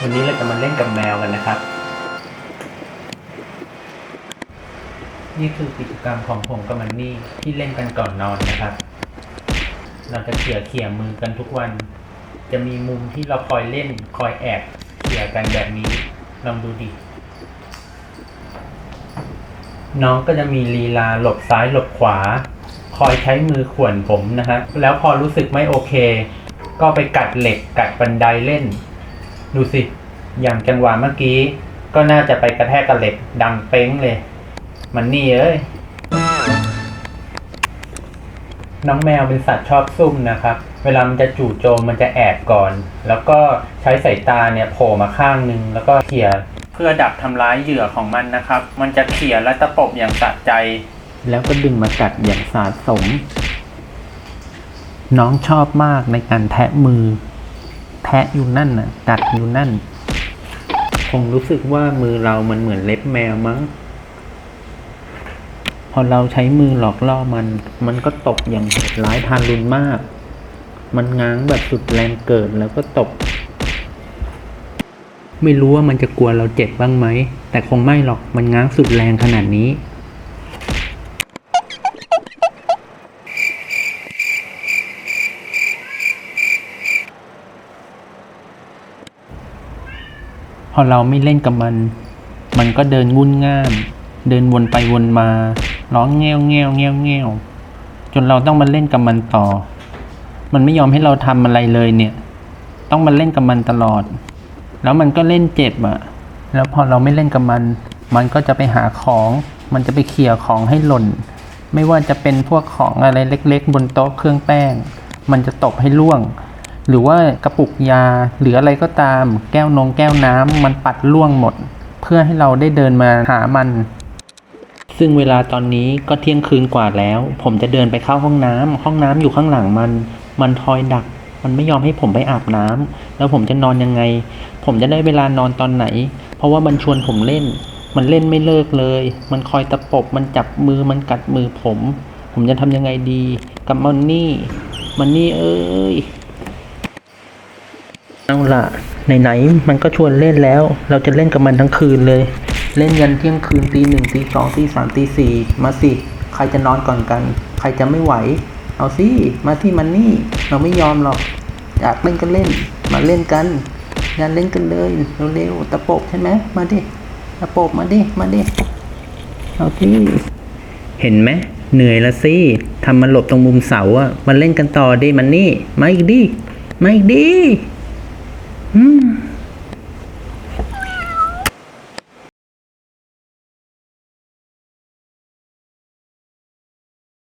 วันนี้เราจะมาเล่นกับแมวกันนะครับ นี่คือกิจกรรมของผมกับมันนี่ที่เล่นกันก่อนนอนนะครับ เราจะเขี่ยเขี่ยมือกันทุกวัน จะมีมุมที่เราคอยเล่นคอยแอบเขี่ยกันแบบนี้ ลองดูดิ น้องก็จะมีลีลาหลบซ้ายหลบขวา คอยใช้มือข่วนผมนะฮะ แล้วพอรู้สึกไม่โอเค ก็ไปกัดเหล็กกัดบันไดเล่น ดูสิ อย่างจังหวะเมื่อกี้ ก็น่าจะไปกระแทกกับเหล็กดังเป้งเลย มันนี่เอ้ย น้องแมวเป็นสัตว์ชอบซุ่มนะครับ เวลามันจะจู่โจมมันจะแอบก่อน แล้วก็ใช้สายตาเนี่ยโผล่มาข้างนึง แล้วก็เขี่ยเพื่อดักทำร้ายเหยื่อของมันนะครับ มันจะเขี่ยและตะปบอย่างสะใจ แล้วก็ดึงมากัดอย่างสาสม น้องชอบมากในการแทะมือ แทะอยู่นั่นน่ะกัดอยู่นั่น คงรู้สึกว่ามือเรามันเหมือนเล็บแมวมั้ง พอเราใช้มือหลอกล่อมัน มันก็ตบอย่างโหดร้ายทารุณมาก มันง้างแบบสุดแรงเกิดแล้วก็ตบ ไม่รู้ว่ามันจะกลัวเราเจ็บบ้างไหม แต่คงไม่หรอกมันง้างสุดแรงขนาดนี้ อเราไม่เล่นกับมัน มันก็เดินงุ่นง่ามเดินวนไปวนมา ร้องแง่วแง่วแง่วแง่วจนเราต้องมาเล่นกับมันต่อ มันไม่ยอมให้เราทำอะไรเลยเนี่ย ต้องมาเล่นกับมันตลอด แล้วมันก็เล่นเจ็บอะแล้วพอเราไม่เล่นกับมัน มันก็จะไปหาของ มันจะไปเขี่ยของให้หล่น ไม่ว่าจะเป็นพวกของอะไรเล็ก ๆ บนโต๊ะเครื่องแป้ง มันจะตบให้ล่วง หรือว่ากระปุกยาหรืออะไรก็ตาม แก้วนงแก้วน้ำมันปัดล่วงหมด เพื่อให้เราได้เดินมาหามัน ซึ่งเวลาตอนนี้ก็เที่ยงคืนกว่าแล้ว ผมจะเดินไปเข้าห้องน้ำห้องน้ำอยู่ข้างหลังมัน มันคอยดัก มันไม่ยอมให้ผมไปอาบน้ำแล้วผมจะนอนยังไง ผมจะได้เวลานอนตอนไหน เพราะว่ามันชวนผมเล่น มันเล่นไม่เลิกเลย มันคอยตะปบมันจับมือมันกัดมือผม ผมจะทำยังไงดี กับมันนี่ มันนี่เอ้ย เอาละไหนๆมันก็ชวนเล่นแล้ว เราจะเล่นกับมันทั้งคืนเลย เล่นยันเที่ยงคืนตีหนึ่งตีสองตีสามตีสี่มาสิ ใครจะนอนก่อนกัน ใครจะไม่ไหว เอาสิ มาที่มันนี่ เราไม่ยอมหรอก อยากเล่นก็เล่น มาเล่นกันย่าเล่นกันเลยเร็วๆตะปบใช่ไหมมาดิตะปบมาดิ มาดิ เอาที่เห็นไหมเหนื่อยละสิทำมันหลบตรงมุมเสาอะมาเล่นกันต่อดิมันนี่ มาอีกดิ มาอีกดิ อืม